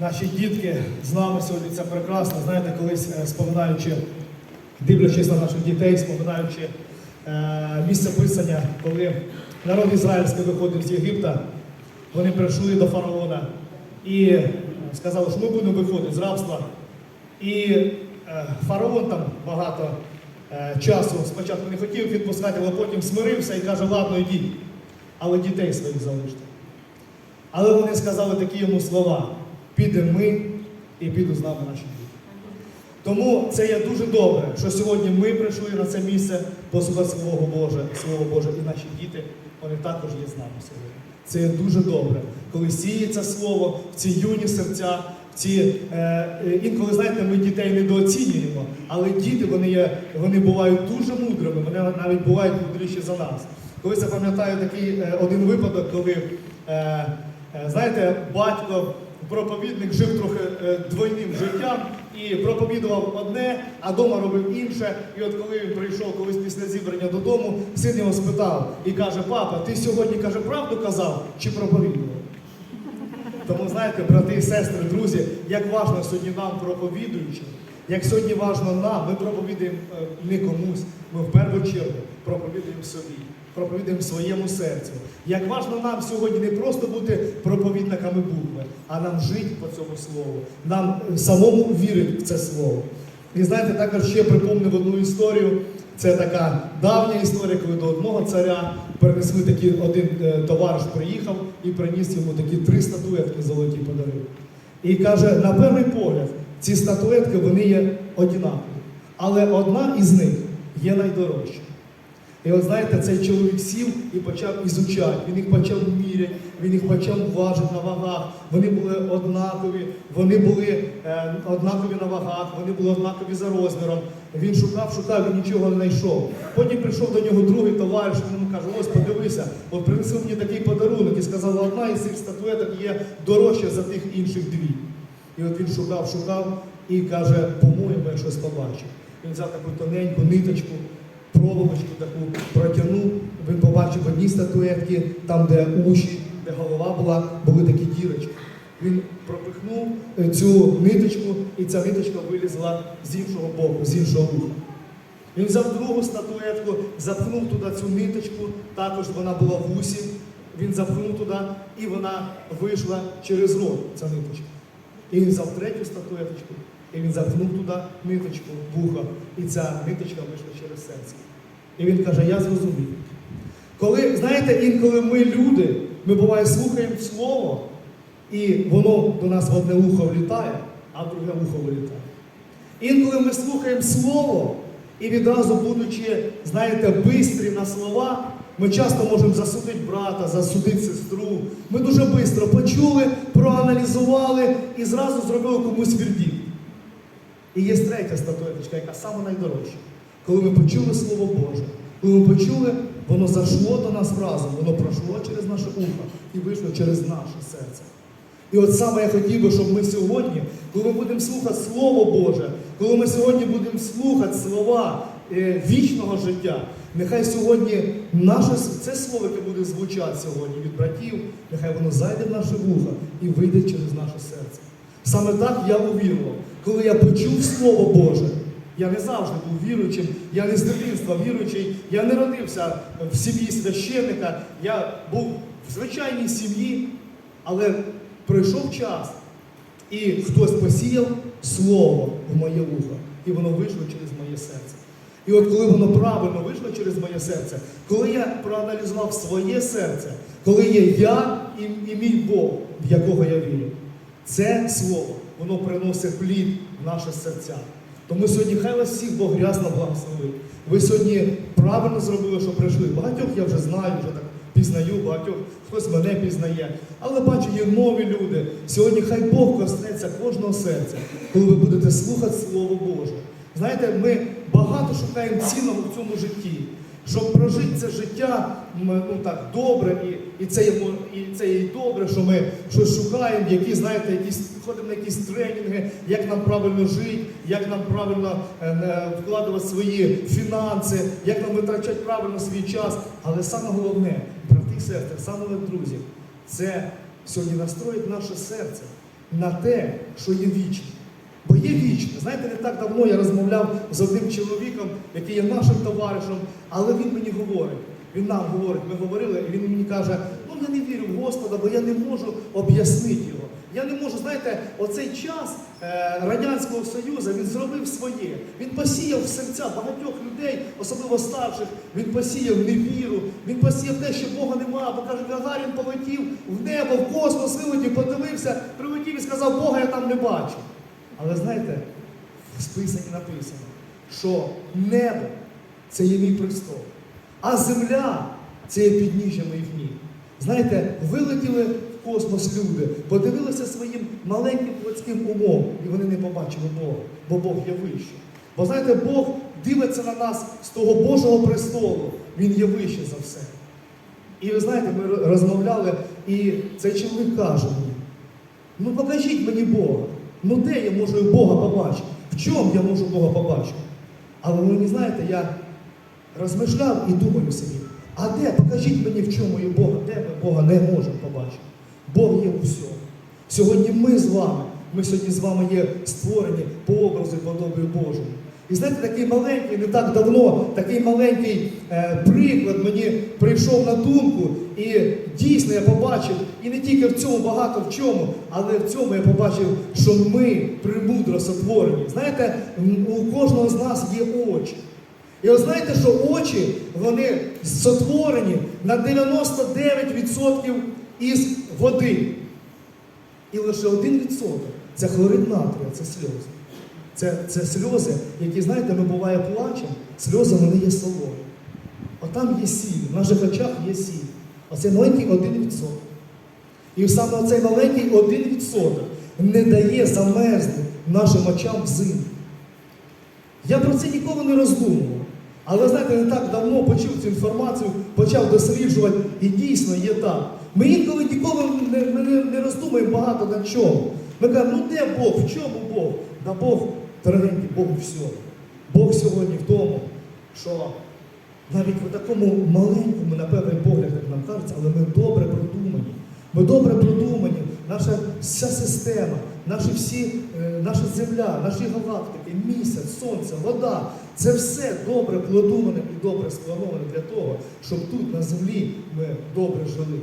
наші дітки з нами сьогодні. Це прекрасно. Знаєте, колись е, споминаючи, дивлячись на наших дітей, споминаючи е, місце писання, коли народ ізраїльський виходив з Єгипта, вони прийшли до фараона і е, сказали, що ми будемо виходити з рабства. І е, фараон там багато е, часу спочатку не хотів відпускати, але потім смирився і каже, ладно, йдіть, але дітей своїх залиште. Але вони сказали такі йому слова: підемо ми і підуть з нами наші діти. Тому це є дуже добре, що сьогодні ми прийшли на це місце послухати Слово Боже, Слово Боже, і наші діти, вони також є з нами сьогодні. Це є дуже добре, коли сіється слово в ці юні серця, в ці е, е, інколи знаєте, ми дітей недооцінюємо, але діти вони є, вони бувають дуже мудрими, вони навіть бувають мудріші за нас. Колись я пам'ятаю такий е, один випадок, коли е, е, знаєте, батько, проповідник жив трохи е, двойним життям і проповідував одне, а вдома робив інше. І от коли він прийшов колись після зібрання додому, син його спитав і каже: Папа, ти сьогодні каже, правду казав чи проповідував? Тому знаєте, брати і сестри, друзі, як важно сьогодні нам проповідуючи, як сьогодні важно нам, ми проповідуємо е, не комусь, ми в першу чергу проповідуємо собі, проповідуємо своєму серцю. Як важно нам сьогодні не просто бути проповідниками букви, а нам жити по цьому слову, нам е, самому вірити в це слово. І знаєте, також ще припомнив одну історію. Це така давня історія, коли до одного царя перенесли такі, один е, товариш приїхав і приніс йому такі три статуетки золоті подарив. І каже, на перший погляд, ці статуетки вони є однакові, але одна із них є найдорожча. І от знаєте, цей чоловік сів і почав ізучати, він їх почав міряти, він їх почав важити на вагах. Вони були однакові, вони були е, однакові на вагах, вони були однакові за розміром. Він шукав, шукав і нічого не знайшов. Потім прийшов до нього другий товариш, він йому каже, ось подивися, от принесли мені такий подарунок і сказали, одна із цих статуеток є дорожча за тих інших дві. І от він шукав, шукав і каже, по-моєму, я щось побачив. Він взяв таку тоненьку ниточку, проволочку таку протягнув, він побачив одні статуетки, там, де уші, де голова була, були такі дірочки. Він пропихнув е, цю ниточку, і ця ниточка вилізла з іншого боку, з іншого вуха. Він взяв другу статуетку, запхнув туди цю ниточку, також вона була в усі. Він запхнув туди, і вона вийшла через рот, ця ниточка. І він взяв третю статуеточку, і він запхнув туди ниточку в вухо, і ця ниточка вийшла через серце. І він каже, я зрозумів. Коли, знаєте, інколи ми люди, ми буває слухаємо слово, і воно до нас в одне ухо влітає, а в друге ухо вилітає. Інколи ми слухаємо слово, і відразу, будучи, знаєте, бистрі на слова, ми часто можемо засудити брата, засудити сестру. Ми дуже швидко почули, проаналізували і зразу зробили комусь вердикт. І є третя статуеточка, яка саме найдорожча. Коли ми почули Слово Боже, коли ми почули, воно зайшло до нас разом, воно пройшло через наше ухо і вийшло через наше серце. І от саме я хотів би, щоб ми сьогодні, коли ми будемо слухати Слово Боже, коли ми сьогодні будемо слухати слова е, вічного життя, нехай сьогодні наше це слово, яке буде звучати сьогодні від братів, нехай воно зайде в наше вухо і вийде через наше серце. Саме так я увірував. Коли я почув Слово Боже, я не завжди був віруючим, я не з дитинства віруючий, я не родився в сім'ї священника, я був в звичайній сім'ї, але пройшов час, і хтось посіяв слово в моє вухо, і воно вийшло через моє серце. І от коли воно правильно вийшло через моє серце, коли я проаналізував своє серце, коли є я і, і мій Бог, в якого я вірю, це слово, воно приносить плід в наше серця. Тому сьогодні хай вас всіх Бог рясно благословить. Ви сьогодні правильно зробили, що прийшли. Багатьох я вже знаю, вже так пізнаю, багатьох хтось мене пізнає. Але бачу, є нові люди. Сьогодні хай Бог коснеться кожного серця, коли ви будете слухати Слово Боже. Знаєте, ми багато шукаємо цінного в цьому житті. Щоб прожити це життя ну так добре, і, і це мо- і це і добре, що ми щось шукаємо, які, знаєте, якісь ходимо на якісь тренінги, як нам правильно жити, як нам правильно е, вкладувати свої фінанси, як нам витрачати правильно свій час. Але саме головне, брати і сестри, саме друзі, це сьогодні настроїть наше серце. на те, що є вічне. Бо є вічне. Знаєте, не так давно я розмовляв з одним чоловіком, який є нашим товаришем, але він мені говорить. Він нам говорить, ми говорили, і він мені каже, ну я не вірю в Господа, бо я не можу об'яснити його. Я не можу, знаєте, оцей час е, Радянського Союзу він зробив своє. Він посіяв в серця багатьох людей, особливо старших, він посіяв невіру, він посіяв те, що Бога нема, бо каже, Гагарін полетів в небо, в космос, вилетів, подивився, прилетів і сказав, Бога я там не бачу. Але знаєте, в списанні написано, що небо це є мій престол, а земля це є підніжжя моїх ніг. Знаєте, вилетіли в космос люди, подивилися своїм маленьким плотським умом, і вони не побачили Бога, бо Бог є вищий. Бо знаєте, Бог дивиться на нас з того Божого престолу, Він є вищий за все. І ви знаєте, ми розмовляли, і цей чоловік каже мені, ну покажіть мені Бога. Ну де я можу Бога побачити? В чому я можу Бога побачити? Але ви не знаєте, я розмишляв і думаю собі, а де? Покажіть мені, в чому є Бога, де ми Бога не можемо побачити. Бог є у всьому. Сьогодні ми з вами, ми сьогодні з вами є створені по образу і подобію Божому. І знаєте, такий маленький, не так давно, такий маленький е, приклад мені прийшов на думку, і дійсно я побачив, і не тільки в цьому багато в чому, але в цьому я побачив, що ми премудро сотворені. Знаєте, у кожного з нас є очі. І от знаєте, що очі вони сотворені на 99% із води. І лише 1% це хлорид натрія, це сльози. Це, це сльози, які, знаєте, ми буває плачемо, сльози вони є солоні. Отам є сіль, в наших очах є сіль. Оце маленький 1%. І саме оцей маленький 1% не дає замерзти нашим очам взимку. Я про це ніколи не роздумував. Але знаєте, не так давно почув цю інформацію, почав досліджувати, і дійсно є так. Ми інколи ніколи не, не, не роздумуємо багато на чому. Ми кажемо, ну де Бог, в чому Бог? Да Бог, дорогенький, Бог у всьому. Бог сьогодні в тому, що навіть в такому маленькому, на певний погляд, як нам кажеться, але ми добре продумані. Ми добре продумані, наша вся система, наші всі, е, наша земля, наші галактики, місяць, сонце, вода це все добре продумане і добре сплановане для того, щоб тут на землі ми добре жили.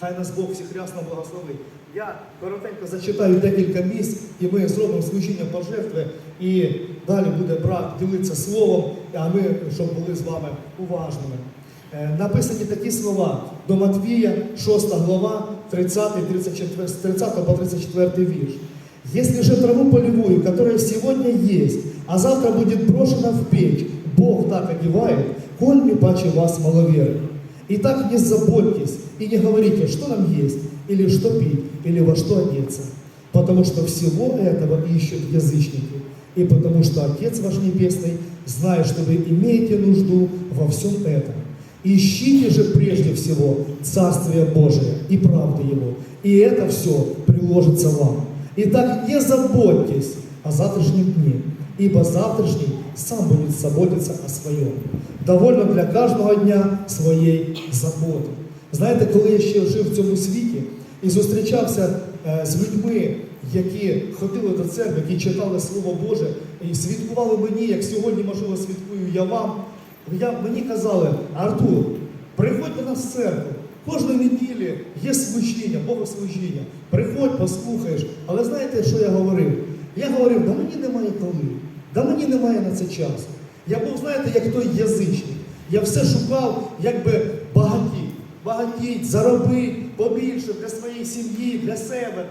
Хай нас Бог всіх рясно благословить. Я коротенько зачитаю декілька місць, і ми зробимо служіння пожертви, і далі буде брат ділитися словом, а ми, щоб були з вами уважними. Е, Написані такі слова до Матвія, 6 глава, 30, 34, 30 по 34 вірш. Если же траву полевую, которая сегодня есть, а завтра будет брошена в печь, Бог так одевает, коль не паче вас маловерных. Итак, не заботьтесь и не говорите, что нам есть, или что пить, или во что одеться. Потому что всего этого ищут язычники. И потому что Отец ваш Небесный знает, что вы имеете нужду во всем этом. Ищите же прежде всего Царствие Божие и правды Его, и это все приложится вам. Итак, не заботьтесь о завтрашнем дне, ибо завтрашний сам будет заботиться о своем. Довольно для кожного дня своєї заботи. Знаєте, коли я ще жив в цьому світі і зустрічався е, з людьми, які ходили до церкви, які читали Слово Боже і свідкували мені, як сьогодні, можливо, свідкую я вам. Я, мені казали, Артур, приходь до нас в церкву. Кожної неділі є служіння, богослужіння. Приходь, послухаєш. Але знаєте, що я говорив? Я говорив, да мені немає коли, да мені немає на це часу. Я був, знаєте, як той язичник. Я все шукав, як би багатіть, багатіть, побільше для своєї сім'ї, для себе.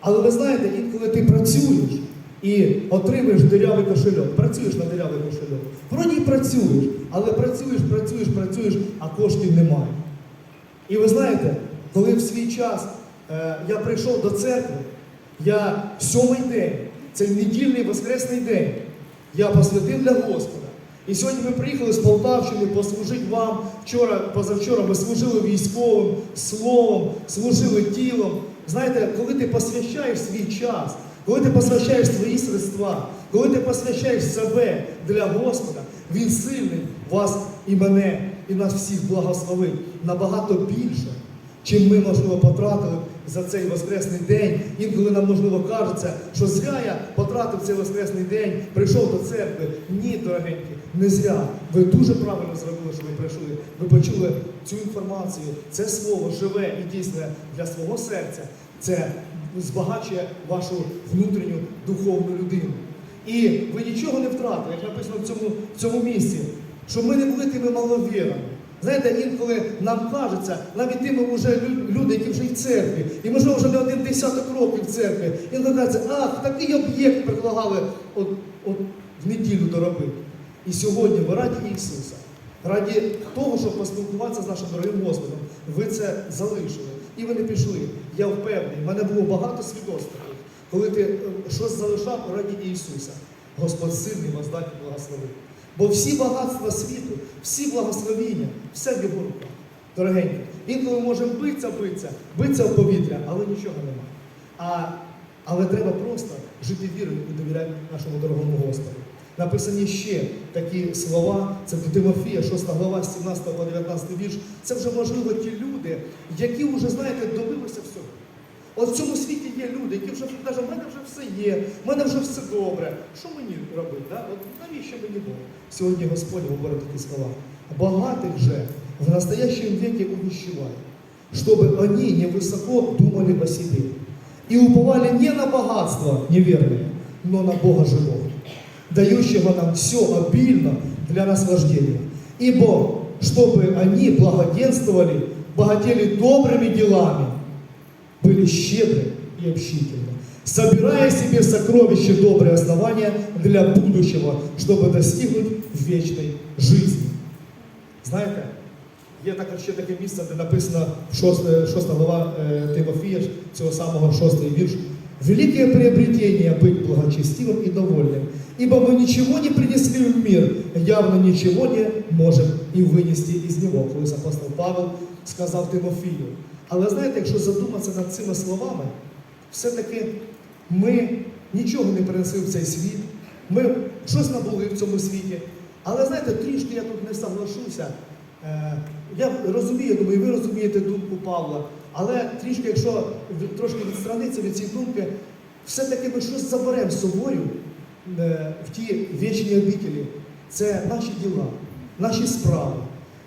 Але ви знаєте, інколи ти працюєш і отримуєш дирявий кошельок, працюєш на дирявий кошельок. Вроді працюєш, але працюєш, працюєш, працюєш, а коштів немає. І ви знаєте, коли в свій час е, я прийшов до церкви, я сьомий день, цей недільний воскресний день, я посвятив для Господа. І сьогодні ми приїхали з Полтавщини послужити вам. Вчора, позавчора ми служили військовим словом, служили тілом. Знаєте, коли ти посвящаєш свій час, коли ти посвящаєш свої средства, коли ти посвящаєш себе для Господа, Він сильний вас і мене, і нас всіх благословить набагато більше, чим ми, можливо, потратили за цей воскресний день. Інколи нам можливо кажеться, що зря я потратив цей воскресний день, прийшов до церкви. Ні, дорогенькі, не зря. Ви дуже правильно зробили, що ви прийшли. Ви почули цю інформацію. Це слово живе і дійсне для свого серця. Це збагачує вашу внутрішню духовну людину. І ви нічого не втратили, як написано в цьому, в цьому місці, що ми не були тими маловірами. Знаєте, інколи нам кажеться, навіть тими вже люди, які вже й в церкві, і можливо вже не один десяток років в церкві, інколи кажеться, ах, такий об'єкт предлагали от, от в неділю доробити. І сьогодні ви раді Ісуса, раді того, щоб поспілкуватися з нашим дорогим Господом, ви це залишили. І ви не пішли. Я впевнений, в мене було багато свідоцтв коли ти е, щось залишав раді Ісуса. Господь сильний вас дасть і благословить. Бо всі багатства світу, всі благословіння, все в його руках. Дорогенькі, інколи можемо битися, битися, битися в повітря, але нічого нема. А, але треба просто жити вірою і довіряти нашому дорогому Господу. Написані ще такі слова, це до Тимофія, 6 глава, з 17 по 19 вірш. Це вже можливо ті люди, які вже, знаєте, добилися всього. От в цьому світі є люди, які вже кажуть, в мене вже все є, в мене вже все добре. Що мені робити? Да? От навіщо мені Бог? Сьогодні Господь говорить такі слова. Богатых же в настоящем веке увещевает, чтобы они невысоко думали о себе и уповали не на богатство неверное, но на Бога живого, дающего нам все обильно для наслаждения. Ибо, чтобы они благоденствовали, богатели добрыми делами, были щедры и общительны, собирая себе сокровища добрые основания для будущего, чтобы достигнуть вечной жизни. Знаєте, є також ще таке місце, де написано 6, 6 глава е, Тимофія, цього самого 6 вірш. Великое приобретение быть благочестивым и довольным, ибо мы ничего не принесли в мир, явно ничего не можем и вынести из него. Колись апостол Павел сказав Тимофію. Але знаєте, якщо задуматися над цими словами, все-таки ми нічого не принесли в цей світ, ми щось набули в цьому світі. Але знаєте, трішки я тут не соглашуся. Е, Я розумію, думаю, ви розумієте думку Павла, але трішки, якщо трошки відстранитися від цієї думки, все-таки ми щось заберемо з собою в ті вічні обителі. Це наші діла, наші справи,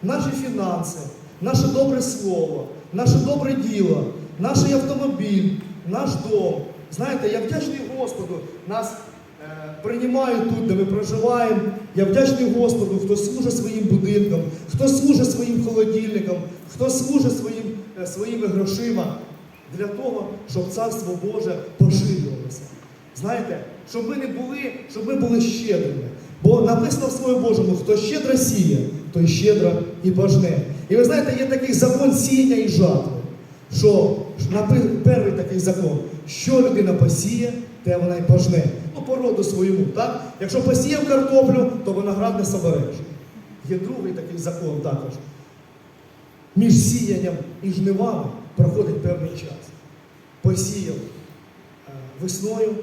наші фінанси, наше добре слово, наше добре діло, наш автомобіль, наш дом. Знаєте, я вдячний Господу, нас е, приймають тут, де ми проживаємо. Я вдячний Господу, хто служить своїм будинкам, хто служить своїм холодильникам, хто служить своїм, е, своїми грошима для того, щоб Царство Боже поширювалося. Знаєте, щоб ми не були, щоб ми були щедрими. Бо написано в Слові Божому, хто щедро сіє, той щедро і пожне. І ви знаєте, є такий закон сіяння і жатви, що перший такий закон, що людина посіє, те вона й пожне. Ну, по роду своєму, так? Якщо посіяв картоплю, то виноград не собереш. Є другий такий закон також. Між сіянням і жнивами проходить певний час. Посіяв е, весною,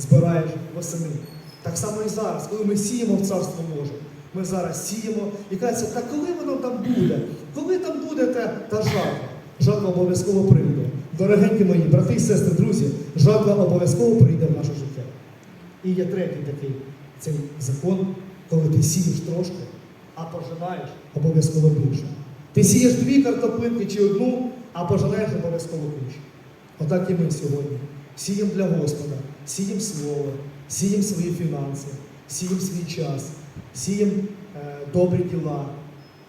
збираєш восени. Так само і зараз, коли ми сіємо в Царство Боже, ми зараз сіємо і кажеться, та коли воно там буде? Коли там буде та, та жатва? Жатва обов'язково прийде. Дорогенькі мої, брати і сестри, друзі, жатва обов'язково прийде в наше життя. І є третій такий цей закон, коли ти сієш трошки, а пожинаєш обов'язково більше. Ти сієш дві картоплинки чи одну, а пожинаєш обов'язково більше. Отак і ми сьогодні. Сіємо для Господа, сіємо слово, сіємо свої фінанси, сіємо свій час, сіємо е, добрі діла.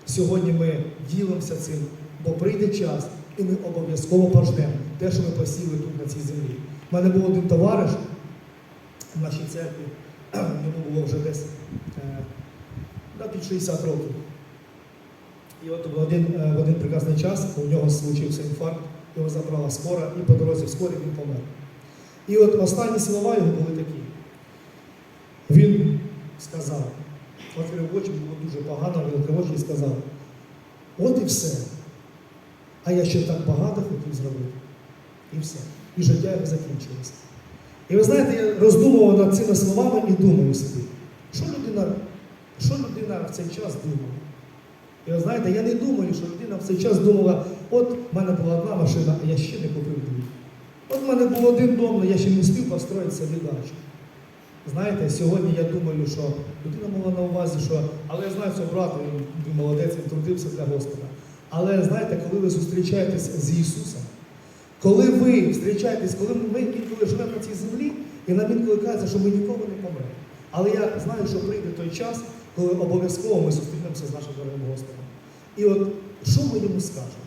Сьогодні ми ділимося цим, бо прийде час, і ми обов'язково пожнемо те, що ми посіли тут на цій землі. У мене був один товариш в нашій церкві, йому було вже десь е, під 60 років. І от в один, е, в один прекрасний час у нього случився інфаркт, його забрала скора, і по дорозі в скорі він помер. І от останні слова його були такі. Він сказав, відкрив очі, було дуже погано, він відкрив очі і сказав, от і все. А я ще так багато хотів зробити. І все. І життя його закінчилося. І ви знаєте, я роздумував над цими словами і думаю собі, що людина, що людина в цей час думала? І ви знаєте, я не думаю, що людина в цей час думала, от в мене була одна машина, а я ще не купив дві. От в мене був один дом, але я ще не встиг построїти собі дачу. Знаєте, сьогодні я думаю, що людина мала на увазі, що але я знаю цього брата, він, молодець, він трудився для Господа. Але знаєте, коли ви зустрічаєтесь з Ісусом, коли ви зустрічаєтесь, коли ми інколи живемо на цій землі, і нам інколи кажеться, що ми ніколи не помремо. Але я знаю, що прийде той час, коли обов'язково ми зустрінемося з нашим дорогим Господом. І от що ми йому скажемо?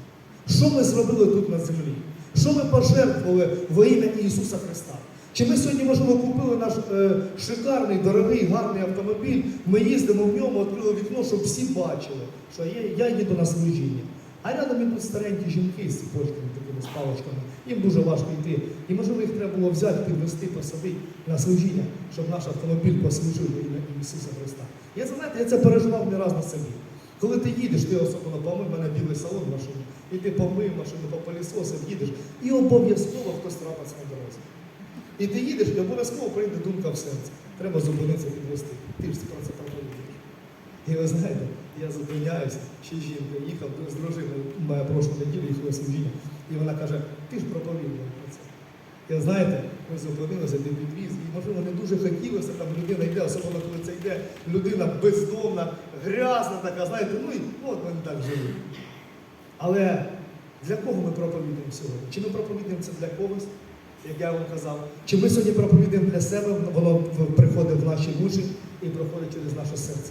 Що ми зробили тут на землі? Що ми пожертвували во ім'я Ісуса Христа? Чи ми сьогодні, можливо, купили наш е, шикарний, дорогий, гарний автомобіль, ми їздимо в ньому, відкрили вікно, щоб всі бачили, що я, я їду на служіння. А рядом ідуть старенькі жінки з ціпочками, такими з паличками. Їм дуже важко йти. І можливо їх треба було взяти, підвести, посадити на служіння, щоб наш автомобіль послужив во ім'я Ісуса Христа. Я знаєте, я це переживав не раз на собі. Коли ти їдеш, ти особливо в мене білий салон в машині, і ти помив машину, попилісосив, їдеш, і обов'язково хтось трапиться на дорозі. І ти їдеш, і обов'язково прийде думка в серці. Треба зупинитися підвести. Ти ж про це проповідуєш. І ви знаєте, я зупиняюся, ще жінка їхав з дружиною, моя прошлу неділю їхала служіння, і вона каже, ти ж проповідував про це. І знаєте, ми зупинилися, ти підвіз, і можливо не дуже хотілося, там людина йде, особливо коли це йде людина бездомна, грязна така, знаєте, ну і от вони так живуть. Але для кого ми проповідуємо сьогодні? Чи ми проповідуємо це для когось, як я вам казав? Чи ми сьогодні проповідуємо для себе, воно приходить в наші душі і проходить через наше серце?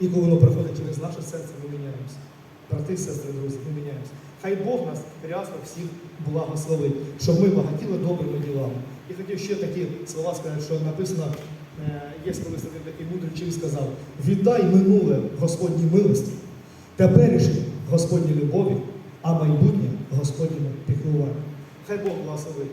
І коли воно приходить через наше серце, ми міняємося. Брати, сестри, друзі, ми міняємося. Хай Бог нас рясно всіх благословить, щоб ми багатіли добрими ділами. І хотів ще такі слова сказати, що написано, е, є колись один такий мудрий чим сказав: віддай минуле Господній милості, теперішнє Господній любові, а майбутнє Господньому піклуванню. Хай Бог благословить